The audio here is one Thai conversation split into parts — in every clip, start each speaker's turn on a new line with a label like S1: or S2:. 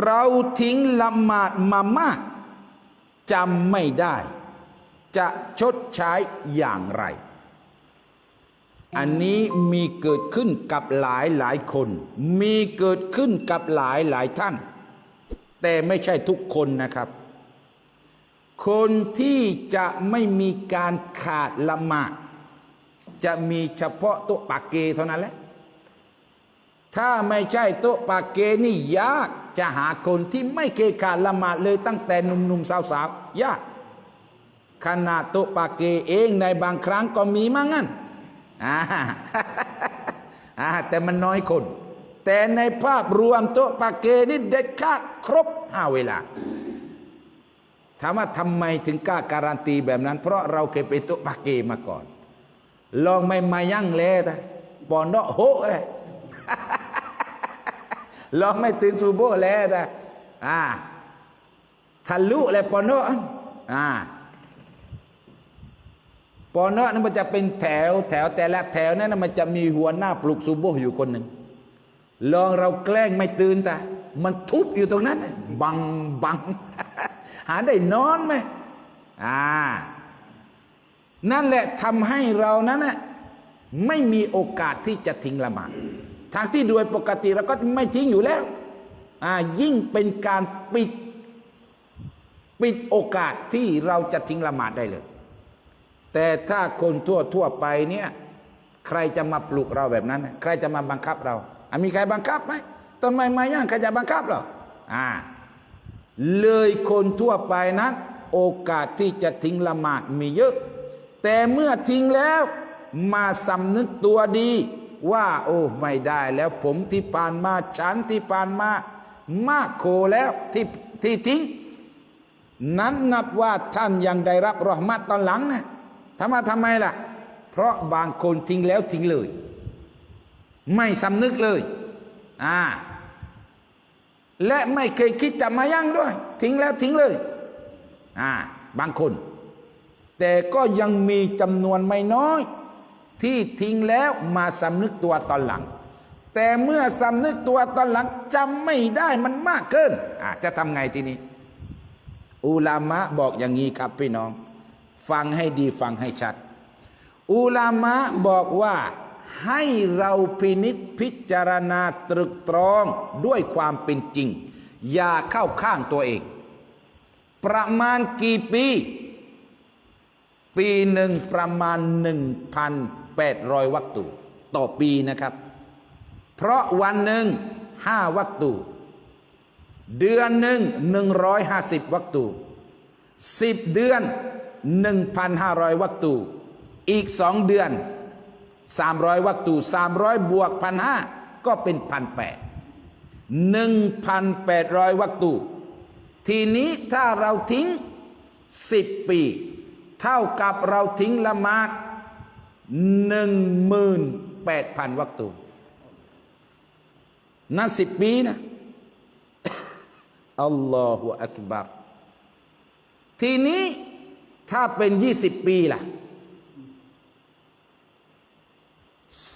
S1: เราทิ้งละหมาดมามากจำไม่ได้ จะชดใช้อย่างไร อันนี้มีเกิดขึ้นกับหลายหลายคน มีเกิดขึ้นกับหลายหลายท่าน แต่ไม่ใช่ทุกคนนะครับ คนที่จะไม่มีการขาดละหมาดจะมีเฉพาะโต๊ะปากเกเท่านั้นแหละ ถ้าไม่ใช่โต๊ะปากเกนี่ยากจะหาคนที่ไม่เคยขาดละหมาดเลยตั้งแต่หนุ่มๆสาวๆยากขนาดโต๊ะปากเกเองในบางครั้งก็มีมางั้นอ่าอ่าแต่มันน้อยคน แต่ในภาพรวมโต๊ะปากเกนี่เด็ดขาดครบห้าเวลาถามว่าทำไมถึงกล้าการันตีแบบนั้น เพราะเราเคยเป็นโต๊ะปากเกมาก่อน ลองไม่มายั่งเลยแต่ปอนเนาะโหเลย ลองไม่ตื่นซูโบแล้วแต่อ่าทะลุเลยปอนเนาะอ่าปอนเนาะนั่นมันจะเป็นแถวแถวแต่ละแถวนั้นมันจะมีหัวหน้าปลุกซูโบอยู่คนหนึ่งลองเราแกล้งไม่ตื่นแต่มันทุบอยู่ตรงนั้น บังบัง หาได้นอนไหมอ่า นั่นแหละทำให้เรานั้นน่ะไม่มีโอกาสที่จะทิ้งละหมาด ทางที่โดยปกติเราก็ไม่ทิ้งอยู่แล้วยิ่งเป็นการปิดปิดโอกาสที่เราจะทิ้งละหมาดได้เลย แต่ถ้าคนทั่วทั่วไปเนี่ย ใครจะมาปลุกเราแบบนั้น ใครจะมาบังคับเราอะมีใครบังคับไหมต้นไม้ไม้ย่างใครจะบังคับเราอ่า เลยคนทั่วไปนั้น โอกาสที่จะทิ้งละหมาดมีเยอะ แต่เมื่อทิ้งแล้วมาสำนึกตัวดี ว่า โอ้ไม่ได้แล้วผมที่ผ่านมาฉันที่ผ่านมามากโคแล้วที่ที่ทิ้ง นั้นนับว่าท่านยังได้รับรอห์มัตตอนหลังนะทำไมทำไมล่ะ เพราะบางคนทิ้งแล้วทิ้งเลย ไม่สำนึกเลยอ่าและไม่เคยคิดจะมายั่งด้วย ทิ้งแล้วทิ้งเลยอ่าบางคน แต่ก็ยังมีจำนวนไม่น้อย ที่ทิ้งแล้วมาสำนึกตัวตอนหลัง แต่เมื่อสำนึกตัวตอนหลังจำไม่ได้มันมากเกินอาจะทำไงทีนี้ อุลามะบอกอย่างนี้ครับพี่น้อง ฟังให้ดีฟังให้ชัด อุลามะบอกว่าให้เราพินิษพิจารณาตรึกตรองด้วยความเป็นจริง อย่าเข้าข้างตัวเอง ประมาณกี่ปี ปีหนึ่งประมาณหนึ่งพัน 1,800 วัตตุต่อปีนะครับ เพราะวันหนึ่งห้าวัตตุ เดือนหนึ่งหนึ่งร้อยห้าสิบวัตตุสิบเดือนหนึ่งพันห้าร้อยวัตตุอีกสองเดือนสามร้อยวัตตุสามร้อยบวกพันห้าก็เป็นพันแปดหนึ่งพันแปดร้อยวัตตุ ทีนี้ถ้าเราทิ้งสิบปี เท่ากับเราทิ้งละมาด หนึ่งหมื่นแปดพันวัตตุนั่นสิบปีนะอัลลอฮฺอักบัรทีนี้ถ้าเป็นยี่สิบปีล่ะ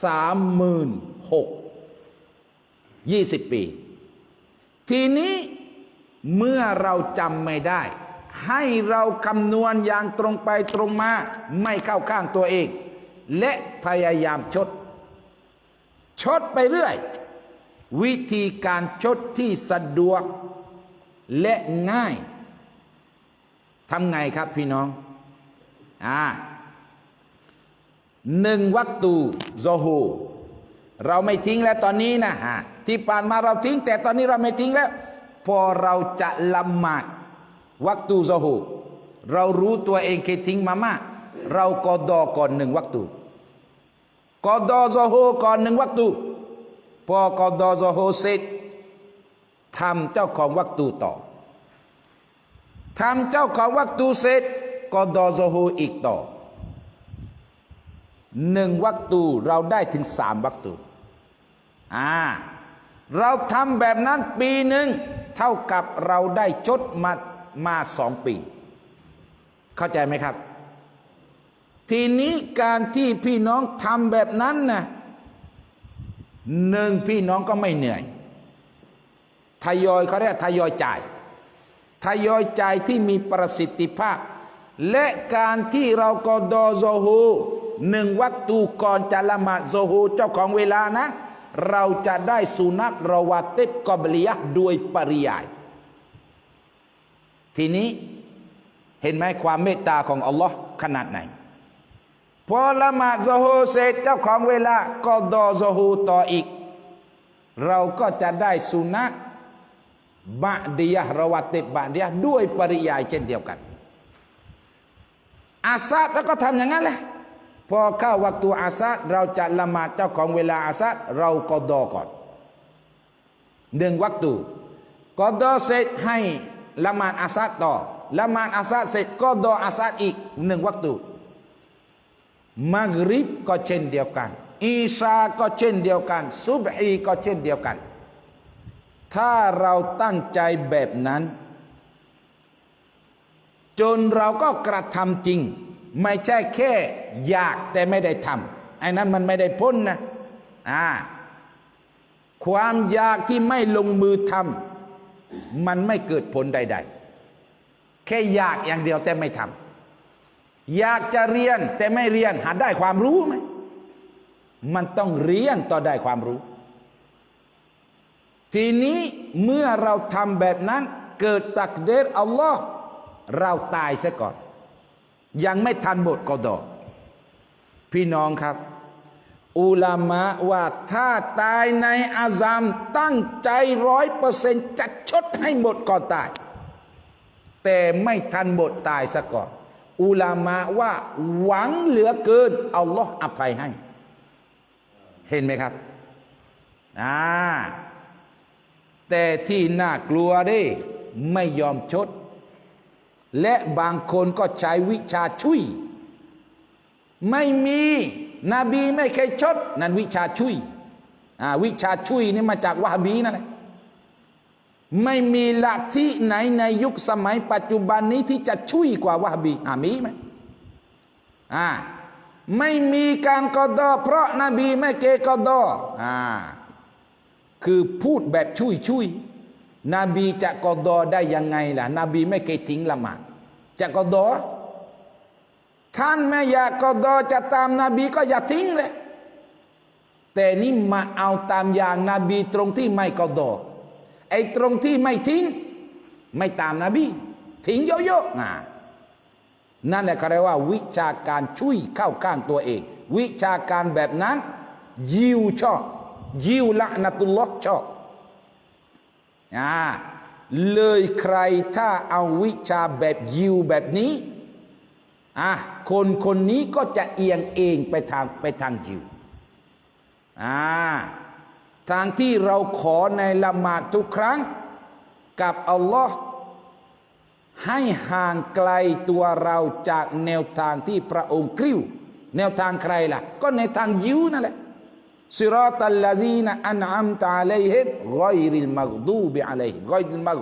S1: สามหมื่นหกยี่สิบปี ทีนี้เมื่อเราจำไม่ได้ ให้เราคำนวณอย่างตรงไปตรงมา ไม่เข้าข้างตัวเอง และพยายามชด ชดไปเรื่อย วิธีการชดที่สะดวกและง่ายทำไงครับพี่น้อง อ่าหนึ่งวัตตูโซโฮเราไม่ทิ้งแล้วตอนนี้นะฮะที่ผ่านมาเราทิ้ง แต่ตอนนี้เราไม่ทิ้งแล้ว พอเราจะละหมาดวัตตูโซโฮเรารู้ตัวเองเคยทิ้งมามาก เรากอดอก่อนหนึ่งวัตตู กอดอโซโฮก่อนหนึ่งวัตตูพอกอดอโซโฮเสร็จทำเจ้าของวัตตูต่อทำเจ้าของวัตตูเสร็จก็ดอโซฮูอีกต่อหนึ่งวัตตูเราได้ถึงสามวัตตูอ่าเราทำแบบนั้นปีหนึ่งเท่ากับเราได้ชดมามาสองปี เข้าใจไหมครับ ทีนี้การที่พี่น้องทำแบบนั้นนะหนึ่งพี่น้องก็ไม่เหนื่อยทยอยเขาเรียกทยอยจ่ายทยอยจ่ายที่มีประสิทธิภาพ และการที่เรากอดอโซฮูหนึ่งวัตูก่อนจะละหมาดโซฮูเจ้าของเวลานะเราจะได้สุนัตรวาติบกอบลียะห์โดยปริยาย ทีนี้เห็นไหมความเมตตาของอัลลอฮ์ขนาดไหน พอละหมาดโซฮูเสร็จเจ้าของเวลาก็ดอโซฮูต่ออีก เราก็จะได้สุนัตบะดียะห์รวาติบะดียะห์ด้วยปริยายเช่นเดียวกัน อาซาดแล้วก็ทำอย่างนั้นแหละพอเข้าวักตัวอาซาดเราจะละหมาดเจ้าของเวลาอาซาดเราก็ดอก่อนหนึ่งวักตูก็ดอเสร็จให้ละหมาดอาซาดต่อละหมาดอาซาดเสร็จก็ดออาซาดอีกหนึ่งวักตู มักริบก็เช่นเดียวกัน อีชาก็เช่นเดียวกัน ซุบฮีก็เช่นเดียวกัน ถ้าเราตั้งใจแบบนั้น จนเราก็กระทำจริง ไม่ใช่แค่อยากแต่ไม่ได้ทำไอ้นั้นมันไม่ได้พ้นนะอ่าความอยากที่ไม่ลงมือทำมันไม่เกิดผลใด ๆ แค่อยากอย่างเดียวแต่ไม่ทำ อยากจะเรียนแต่ไม่เรียนหาได้ความรู้ไหมมันต้องเรียนต่อได้ความรู้ ทีนี้เมื่อเราทำแบบนั้นเกิดตักเดรอัลลอฮ์เราตายซะก่อน ยังไม่ทันหมดกอดอพี่น้องครับ อุลามะว่าถ้าตายในอาซามตั้งใจร้อยเปอร์เซนต์จัดชดให้หมดก่อนตาย แต่ไม่ทันหมดตายซะก่อน อุลามะว่าหวังเหลือเกินอัลลอฮ์อภัยให้ เห็นไหมครับอ่าแต่ที่น่ากลัวดิไม่ยอมชด และบางคนก็ใช้วิชาชุยไม่มีนบีไม่เคยชด นั่นวิชาชุยอ่าวิชาชุยนี่มาจากวะฮบีนั่นแหละ ไม่มีลัทธิไหนในยุคสมัยปัจจุบันนี้ที่จะชุยกว่าวะฮบีอ่ามีไหมอ่าไม่มีการกอดอ เพราะนบีไม่เกกอดออ่าคือพูดแบบชุยชุยนบีจะกอดอได้ยังไงล่ะ นบีไม่เคยทิ้งละหมาดจะกอดอท่านไม่อยากกอดอจะตามนาบีก็อย่าทิ้งเลยแต่นี่มาเอาตามอย่างนาบีตรงที่ไม่กอดอ ไอ้ตรงที่ไม่ทิ้ง ไม่ตามนาบีทิ้งเยอะๆนะนั่นแหละเขาเรียกว่า วิชาการช่วยเข้าข้างตัวเอง วิชาการแบบนั้น ยิวชอบ ยิวละนัตุลลอชอบอ่าเลยใครถ้าเอาวิชาแบบยิวแบบนี้อะคนคนนี้ก็จะเอียงเองไปทางไปทางยิวอ่า ทางที่เราขอในละหมาดทุกครั้ง กับอัลลอฮ์ให้ห่างไกลตัวเราจากแนวทางที่พระองค์กริ้ว แนวทางใครล่ะ ก็ในทางยิวนั่นแหละซิรอตัลลาซีนอันอัมตะอะลัยฮิมกอยริลมักดูบิอะลัยฮิกอยริลมัก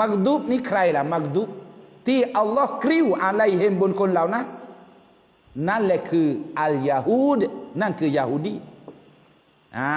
S1: มักดูบนี่ใครล่ะมักดูบที่อัลลอฮ์กริ้วอะลัยฮิมบนคนเหล่านั้นนั่นแหละคืออัลยาฮูดนั่นคือยาฮูดีอ่า